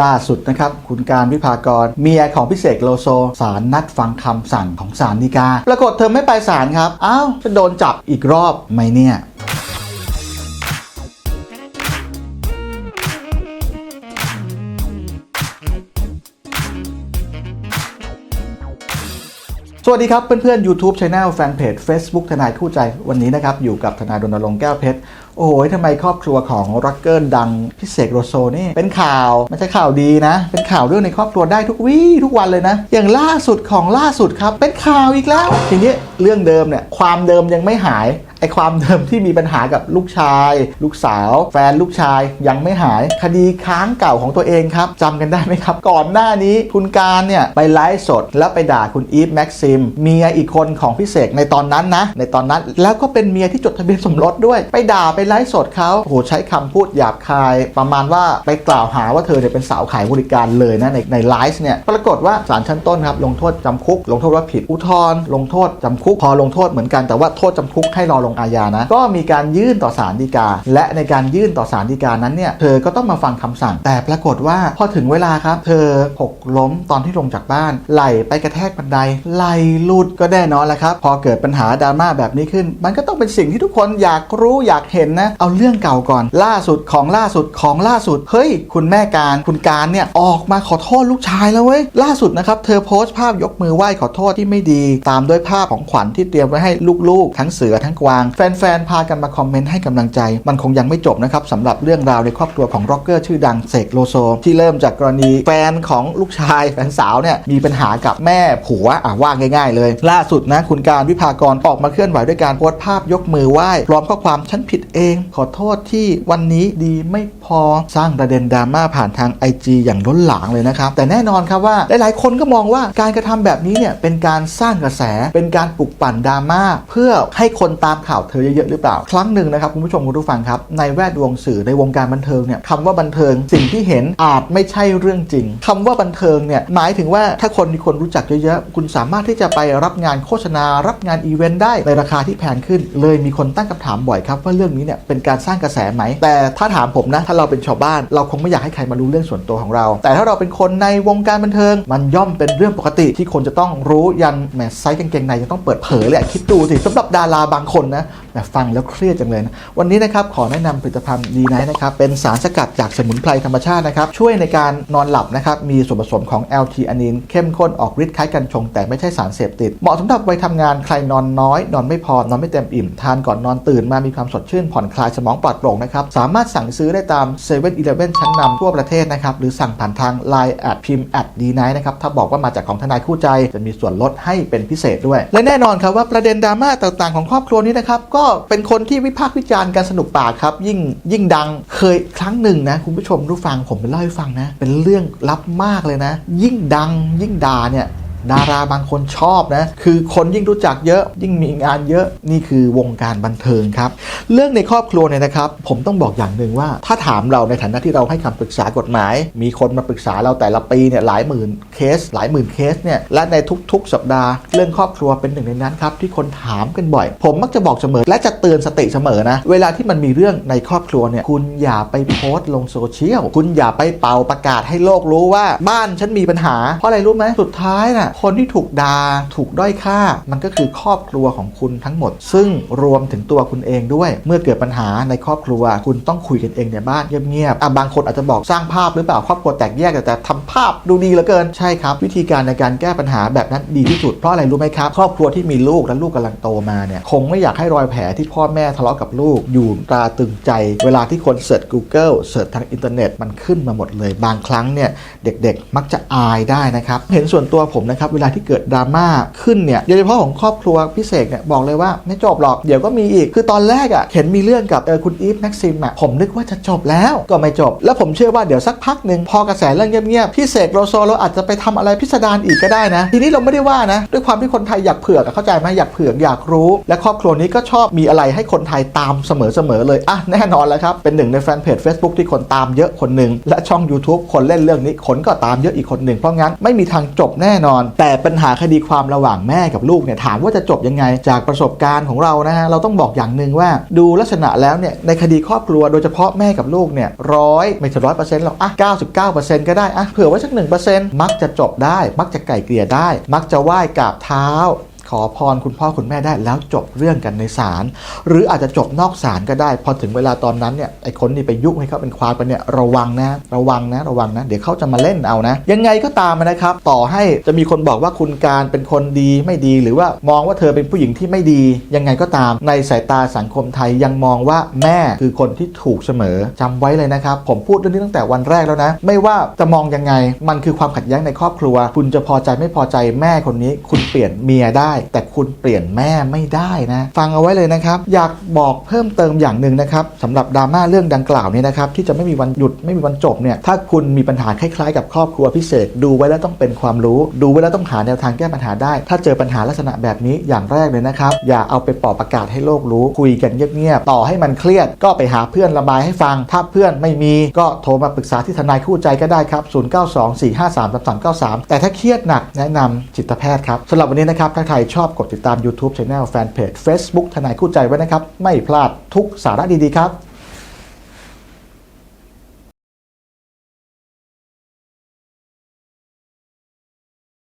ล่าสุดนะครับ คุณการวิภากร เมียของพิเศษโลโซศาลนัดฟังคำสั่งของศาลฎีกา ปรากฏเธอไม่ไปศาลครับ อ้าวจะโดนจับอีกรอบไหมเนี่ย สวัสดีครับเพื่อนๆ YouTube Channel Fanpage Facebook ทนายคู่ใจวันนี้นะครับ อยู่กับทนายดนรงค์แก้วเพชร โอ้โหทำไมครอบครัวของร็อกเกอร์ดังพิเศษโรโซนี่ เป็นข่าวไม่ใช่ข่าวดีนะ เป็นข่าวเรื่องในครอบครัวได้ทุกวี่ทุกวันเลยนะ อย่างล่าสุดของล่าสุดครับ เป็นข่าวอีกแล้ว ทีนี้เรื่องเดิมเนี่ย ความเดิมยังไม่หาย ไอความเดิมที่มีปัญหากับลูกชาย ลูกสาว แฟนลูกชายยังไม่หายคดีค้างเก่าของตัวเองครับจำกันได้ไหมครับ ก่อนหน้านี้คุณการเนี่ยไปไลฟ์สดแล้วไปด่าคุณอีฟแม็กซิมเมียอีกคนของพี่เสกในตอนนั้นนะ ในตอนนั้นแล้วก็เป็นเมียที่จดทะเบียนสมรสด้วย ไปด่าไปไลฟ์สดเขาโอ้โหใช้คำพูดหยาบคาย ประมาณว่าไปกล่าวหาว่าเธอเนี่ยเป็นสาวขายบริการเลยนะในในไลฟ์เนี่ยปรากฏว่าศาลชั้นต้นครับลงโทษจำคุก ลงโทษว่าผิดอุทธรณ์ลงโทษจำคุกพอลงโทษเหมือนกันแต่ว่าโทษจำคุกให้รอลงอาญานะก็มีการยื่นต่อศาลฎีกา และในการยื่นต่อศาลฎีกานั้นเนี่ยเธอก็ต้องมาฟังคำสั่ง แต่ปรากฏว่าพอถึงเวลาครับ เธอหกล้มตอนที่ลงจากบ้าน ไหลไปกระแทกบันไดไหลหลุดก็แน่นอนแล้วครับ พอเกิดปัญหาดราม่าแบบนี้ขึ้น มันก็ต้องเป็นสิ่งที่ทุกคนอยากรู้อยากเห็นนะ เอาเรื่องเก่าก่อน ล่าสุดของล่าสุดของล่าสุดเฮ้ย คุณแม่การคุณการเนี่ยออกมาขอโทษลูกชายแล้วเว้ยล่าสุดนะครับเธอโพสต์ภาพยกมือไหว้ขอโทษที่ไม่ดี ตามด้วยภาพของขวัญที่เตรียมไว้ให้ลูกๆ ทั้งเสือทั้งกวางแฟนๆ พากันมาคอมเมนต์ให้กำลังใจ มันคงยังไม่จบนะครับสำหรับเรื่องราวในครอบครัวของร็อกเกอร์ชื่อดังเสกโลโซ ที่เริ่มจากกรณีแฟนของลูกชายแฟนสาวเนี่ยมีปัญหากับแม่ผัวอะว่าง่าย ๆ เลย ล่าสุดนะคุณการวิภากรออกมาเคลื่อนไหวด้วยการโพสต์ภาพยกมือไหว้พร้อมข้อความฉันผิดเอง ขอโทษที่วันนี้ดีไม่พอสร้างประเด็นดราม่าผ่านทาง IG อย่างล้นหลามเลยนะครับแต่แน่นอนครับว่าหลายๆ คนก็มองว่าการกระทำแบบนี้เนี่ยเป็นการสร้างกระแสเป็นการปลุกปั่นดราม่าเพื่อให้คนตามข่าวเธอเยอะๆหรือเปล่า ครั้งหนึ่งนะครับคุณผู้ชมคุณผู้ฟังครับในแวดวงสื่อในวงการบันเทิงเนี่ยคำว่าบันเทิงสิ่งที่เห็นอาจไม่ใช่เรื่องจริงคำว่าบันเทิงเนี่ยหมายถึงว่าถ้าคนมีคนรู้จักเยอะๆคุณสามารถที่จะไปรับงานโฆษณา รับงานอีเวนต์ได้ในราคาที่แพงขึ้น เลยมีคนตั้งคำถามบ่อยครับว่าเรื่องนี้เนี่ยเป็นการสร้างกระแสไหม แต่ถ้าถามผมนะถ้าเราเป็นชาวบ้าน เราคงไม่อยากให้ใครมารู้เรื่องส่วนตัวของเรา แต่ถ้าเราเป็นคนในวงการบันเทิง มันย่อมเป็นเรื่องปกติที่คนจะต้องรู้ยันแหมไซส์กางเกงในยังต้องเปิดเผยเลยคิดดูสิสำหรับดาราบางคนนะแหมฟังแล้วเครียดจังเลยนะวันนี้นะครับขอแนะนำผลิตภัณฑ์ดีไนท์นะครับเป็นสารสกัดจากสมุนไพรธรรมชาตินะครับช่วยในการนอนหลับนะครับมีส่วนผสมของ l t อ n i n เข้มข้นออกฤทธิ์คล้ายกันชง แต่ไม่ใช่สารเสพติด เหมาะสำหรับวัยทำงานใครนอนน้อย นอนไม่พอนอนไม่เต็มอิ่มทานก่อนนอนตื่นมามีความสดชื่นผ่อนคลายสมองปลอดโปร่งนะครับสามารถสั่งซื้อได้ตาม7 e เ e ่ e อชั้นนำทั่วประเทศนะครับหรือสั่งผ่านทาง Line แอดพิมพ์แอดดีไนท์นะครับถ้าบอกว่ามาจากของทนายคู่ใจจะมีส่วนลดให้เป็นพิเศษด้วย และแน่นอนครับว่าประเด็นดราม่าต่างๆของครอบครัวนี้นะครับก็เป็นคนที่วิพากษ์วิจารณ์การสนุกปากครับยิ่งยิ่งดังเคยครั้งหนึ่งนะคุณผู้ชมรู้ฟังผมไปเล่าให้ฟังนะ เป็นเรื่องลับมากเลยนะ ยิ่งดังยิ่งด่าเนี่ย ดาราบางคนชอบนะ คือคนยิ่งรู้จักเยอะ ยิ่งมีงานเยอะนี่คือวงการบันเทิงครับ เรื่องในครอบครัวเนี่ยนะครับ ผมต้องบอกอย่างหนึ่งว่า ถ้าถามเราในฐานะที่เราให้คำปรึกษากฎหมาย มีคนมาปรึกษาเราแต่ละปีเนี่ยหลายหมื่นเคส หลายหมื่นเคสเนี่ยและในทุก ๆ สัปดาห์เรื่องครอบครัวเป็นหนึ่งในนั้นครับที่คนถามกันบ่อย ผมมักจะบอกเสมอ และจะเตือนสติเสมอนะเวลาที่มันมีเรื่องในครอบครัวเนี่ยคุณอย่าไปโพสต์ลงโซเชียลคุณอย่าไปเป่าประกาศให้โลกรู้ว่าบ้านฉันมีปัญหาเพราะอะไรรู้ไหมสุดท้ายน่ะคนที่ถูกด่าถูกด้อยค่า มันก็คือครอบครัวของคุณทั้งหมด ซึ่งรวมถึงตัวคุณเองด้วย เมื่อเกิดปัญหาในครอบครัว คุณต้องคุยกันเองในบ้านเงียบๆอะบางคนอาจจะบอกสร้างภาพหรือเปล่าครอบครัวแตกแยกแต่แต่ทำภาพดูดีเหลือเกินใช่ครับ วิธีการในการแก้ปัญหาแบบนั้นดีที่สุดเพราะอะไรรู้ไหมครับครอบครัวที่มีลูกและลูกกำลังโตมาเนี่ยคงไม่อยากให้รอยแผลที่พ่อแม่ทะเลาะกับลูก อยู่ตราตึงใจ เวลาที่คนเสิร์ช Google เสิร์ชทางอินเทอร์เน็ตมันขึ้นมาหมดเลย บางครั้งเนี่ยเด็กๆ มักจะอายได้นะครับเห็นส่วนตัวผมนะครับเวลาที่เกิดดราม่าขึ้นเนี่ยโดยเฉพาะของครอบครัวพิเศษเนี่ยบอกเลยว่าไม่จบหรอกเดี๋ยวก็มีอีกคือตอนแรกอะ่ะเห็นมีเรื่องกับเออคุณอีฟแม็กซิมอะผมนึกว่าจะจบแล้วก็ไม่จบ แล้วผมเชื่อว่าเดี๋ยวสักพักหนึ่งพอกระแสเรื่องเงียบๆพี่เสกโลโซเราอาจจะไปทำอะไรพิสดารอีกก็ได้นะ ทีนี้เราไม่ได้ว่านะ ด้วยความที่คนไทยอยากเผือกอเข้าใจไหมอยากเผือกอยากรู้ และครอบครัวนี้ก็ชอบมีอะไรให้คนไทยตามเสมอๆเลยอะแน่นอนแล้วครับ เป็นหนึ่งในแฟนเพจ Facebook ที่คนตามเยอะคนหนึ่งและช่อง YouTube คนเล่นเรื่องนี้คนก็ตามเยอะอีกคนหนึ่งเพราะงั้นไม่มีทางจบแน่นอนแต่ปัญหาคดีความระหว่างแม่กับลูกเนี่ยถามว่าจะจบยังไงจากประสบการณ์ของเรานะฮะเราต้องบอกอย่างหนึ่งว่าดูลักษณะแล้วเนี่ยในคดีครอบครัวโดยเฉพาะแม่กับลูกเนี่ยร้อยไม่ถึงร้อยเปอร์เซ็นต์หรอกอะเก้าสิบเก้าเปอร์เซ็นต์ก็ได้อะเผื่อไว้สักหนึ่งเปอร์เซ็นต์มักจะจบได้ มักจะไก่เกลี่ยได้ มักจะไหว้กราบเท้า อพรคุณพ่อคุณแม่ได้แล้วจบเรื่องกันในศาลหรืออาจจะจบนอกศาลก็ได้ พอถึงเวลาตอนนั้นเนี่ยไอ้คนที่ไปยุ่งให้เขาเป็นความกันเนี่ยระวังนะ ระวังนะระวังนะ เดี๋ยวเขาจะมาเล่นเอานะ ยังไงก็ตามนะครับ ต่อให้จะมีคนบอกว่าคุณการเป็นคนดีไม่ดี หรือว่ามองว่าเธอเป็นผู้หญิงที่ไม่ดี ยังไงก็ตามในสายตาสังคมไทยยังมองว่าแม่คือคนที่ถูกเสมอจำไว้เลยนะครับ ผมพูดเรื่องนี้ตั้งแต่วันแรกแล้วนะ ไม่ว่าจะมองยังไงมันคือความขัดแย้งในครอบครัว คุณจะพอใจไม่พอใจแม่คนนี้ คุณเปลี่ยนเมียได้แต่คุณเปลี่ยนแม่ไม่ได้นะ ฟังเอาไว้เลยนะครับ อยากบอกเพิ่มเติมอย่างหนึ่งนะครับสำหรับดราม่าเรื่องดังกล่าวเนี่ยนะครับที่จะไม่มีวันหยุดไม่มีวันจบเนี่ยถ้าคุณมีปัญหาคล้ายๆ กับครอบครัวพิเศษ ดูไว้แล้วต้องเป็นความรู้ ดูไว้แล้วต้องหาแนวทางแก้ปัญหาได้ ถ้าเจอปัญหาลักษณะแบบนี้อย่างแรกเลยนะครับอย่าเอาไปปอบประกาศให้โลกรู้คุยกันเงียบๆต่อให้มันเครียด ก็ไปหาเพื่อนระบายให้ฟัง ถ้าเพื่อนไม่มีก็โทรมาปรึกษาที่ทนายคู่ใจก็ได้ครับ0924533393 แต่ถ้าเครียดหนักแนะนำจิตแพทย์ครับสำหรับวันนี้นะครับถ้าใครชอบกดติดตาม YouTube Channel Fanpage Facebook ทนายคู่ใจไว้นะครับ ไม่พลาดทุกสาระดีๆครับ